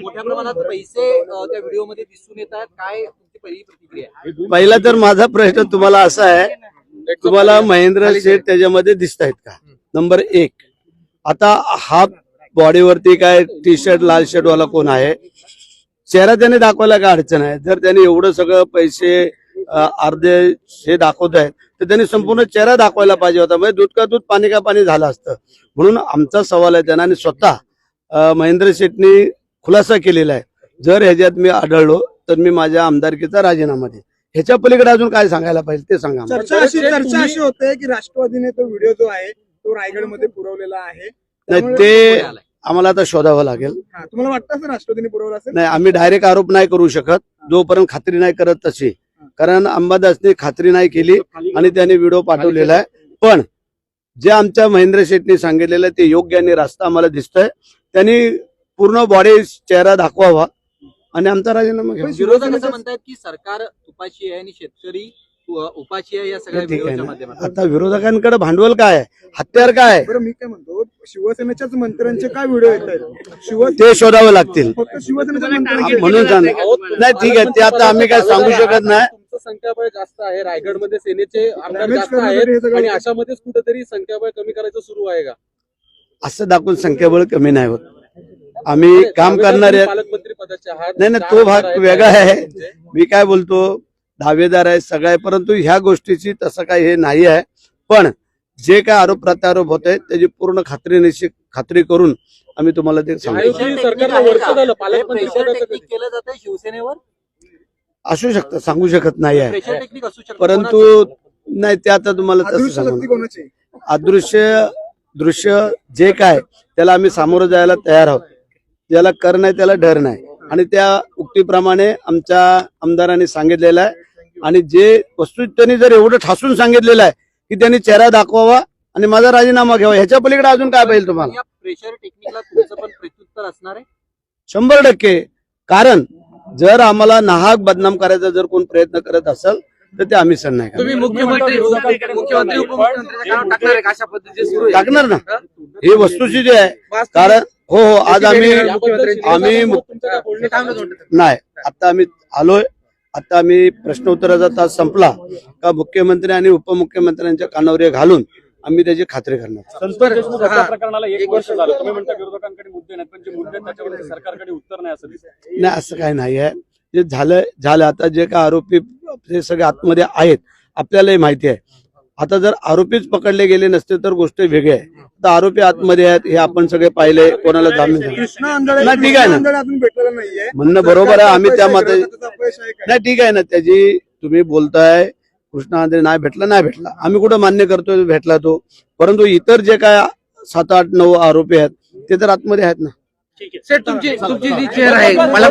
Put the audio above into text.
मोठ्या प्रमाणात पैसे त्या व्हिडिओमध्ये दिसून येत आहेत काय तुमची पहिली प्रतिक्रिया आहे? पहिला तर माझा प्रश्न तुम्हाला असा आहे तुम्हाला महेंद्र शेठ त्याच्यामध्ये दिसत आहेत का नंबर एक आता हा बॉडीवरती काय टी शर्ट लाल शर्ट वाला कोण आहे? चेहरा त्याने दाखवायला काय अडचण आहे? जर त्याने एवढं सगळं पैसे अर्धे हे दाखवत आहेत तर त्यांनी संपूर्ण चेहरा दाखवायला पाहिजे होता. म्हणजे दूध का दूध पाणी का पाणी झालं असतं. म्हणून आमचा सवाल आहे त्यांना आणि स्वतः महेंद्र शेठनी खुलासा केलेला आहे. जर ह्याच्यात मी आढळलो तर मी माझ्या आमदारकीचा राजीनामा देईन. ह्याच्या पलीकडे अजून काय सांगायला पाहिजे ते सांगा. चर्चा अशी चर्चा अशी होते की राष्ट्रवादीने तो व्हिडिओ जो आहे तो रायगडमध्ये पुरवलेला आहे. नाही ते आम्हाला आता शोधावं लागेल. तुम्हाला वाटतं राष्ट्रवादीने पुरवला असेल? नाही आम्ही डायरेक्ट आरोप नाही करू शकत. जोपर्यंत खात्री नाही करत तशी. कारण अंबादासने खात्री नाही केली आणि त्याने व्हिडिओ पाठवलेला आहे. पण जे आमच्या महेंद्र शेठनी सांगितलेलं आहे ते योग्य आणि रास्ता आम्हाला दिसतंय. त्यांनी पूर्ण बॉडी चेहरा दाखवावा आणि आमचा राजीनामा घ्यावा. विरोधक असं म्हणतात की सरकार उपाशी आहे आणि शेतकरी उपाशी आहे या सगळ्या आता विरोधकांकडे भांडवल काय आहे? हत्यार काय बरं मी काय म्हणतो? शिवसेनेच्याच मंत्र्यांचे काय व्हिडिओ येत आहेत? शिवसेना ते शोधावे लागतील. फक्त शिवसेनेच्या म्हणून सांग नाही ठीक आहे. ते आता आम्ही काय सांगू शकत नाही. संख्याबळ जास्त आहे रायगडमध्ये सेनेचे आमदार जास्त आहेत आणि. अशामध्येच कुठेतरी संख्याबळ कमी करायचं सुरू आहे का असं दाखवून संख्याबळ कमी नाही होत आम्ही काम करणारे पालकमंत्री पदाचे आहात नाही नाही तो भाग वेगळा आहे. मी काय बोलतो दावेदार आहे सगळं आहे परंतु ह्या गोष्टीची तसं काय हे नाही आहे पण जे काय आरोप प्रत्यारोप होत आहेत त्याची पूर्ण खात्री निश्चित खात्री करून आम्ही तुम्हाला ते सांगू महायुती प्रेशर सरकारनं टेक्निक आहे वर्ष का? झालं, पालकमंत्री केलं जातं शिवसेनेवर असू शकतं सांगू शकत नाही आहे. प्रेशर टेक्निक असू शकतं. परंतु? नाही ते आता तुम्हाला तसं अदृश्य सांगू. शक्ती कोणाची? अदृश्य दृश्य जे काय त्याला आम्ही सामोरं जायला तयार आहोत. ज्याला कर नाही त्याला डर नाही. आणि त्या उक्तीप्रमाणे आमच्या आमदारांनी सांगितलेलं आहे. आणि जे वस्तू त्यांनी जर एवढं ठासून सांगितलेलं आहे की त्यांनी चेहरा दाखवावा आणि माझा राजीनामा घ्यावा ह्याच्या पलीकडे अजून काय पाहिजे तुम्हाला? या प्रेशर टेक्निकला तुमचं पण प्रत्युत्तर असणार आहे? शंभर टक्के. कारण जर आम्हाला नाहक बदनाम करायचा जर कोण प्रयत्न करत असेल तर ते आम्ही सण नाही करणार. तुम्ही मुख्यमंत्री टाकणार आहे का अशा पद्धतीचे सुरू आहे? टाकणार ना ही वस्तुस्थिती आहे कारण हो हो आज आम्ही आम्ही? नाही आता आम्ही आलोय आता आम्ही प्रश्न उत्तराचा तास संपला का मुख्यमंत्री आणि उपमुख्यमंत्र्यांच्या कानावर हे घालून आम्ही त्याची खात्री करणार. संतोष देशमुख हत्या प्रकरणाला एक वर्ष झालं. तुम्ही म्हणता विरोधकांकडे मुद्दे नाहीत पण जे मुद्दे आहेत त्याच्यावरती सरकारकडे उत्तर नाही असं दिसतं नाही असं काही नाही आहे जे झालं झालं. आता जे काय आरोपी ते सगळे आतमध्ये आहेत. आपल्यालाही माहिती आहे. आता जर आरोपीच पकडले गेले नसते तर गोष्ट वेगळी आहे. तर आरोपी आतमध्ये आहेत हे आपण सगळे पाहिले. कोणाला जामीन झाला कृष्णा आंधळे नाही, ठीक आहे ना. कृष्णा आंधळे अजून भेटलेला नाहीये. म्हणणं बरोबर आहे. आम्ही त्या मते? नाही ठीक आहे ना. त्याची तुम्ही बोलताय. कृष्णा आंध्रे नाही भेटला नाही भेटला. आम्ही कुठं मान्य करतोय भेटला तो. परंतु इतर जे काय सात आठ नऊ आरोपी आहेत ते तर आतमध्ये आहेत ना. सेठ तुमची तुमची जी चेअर आहे मला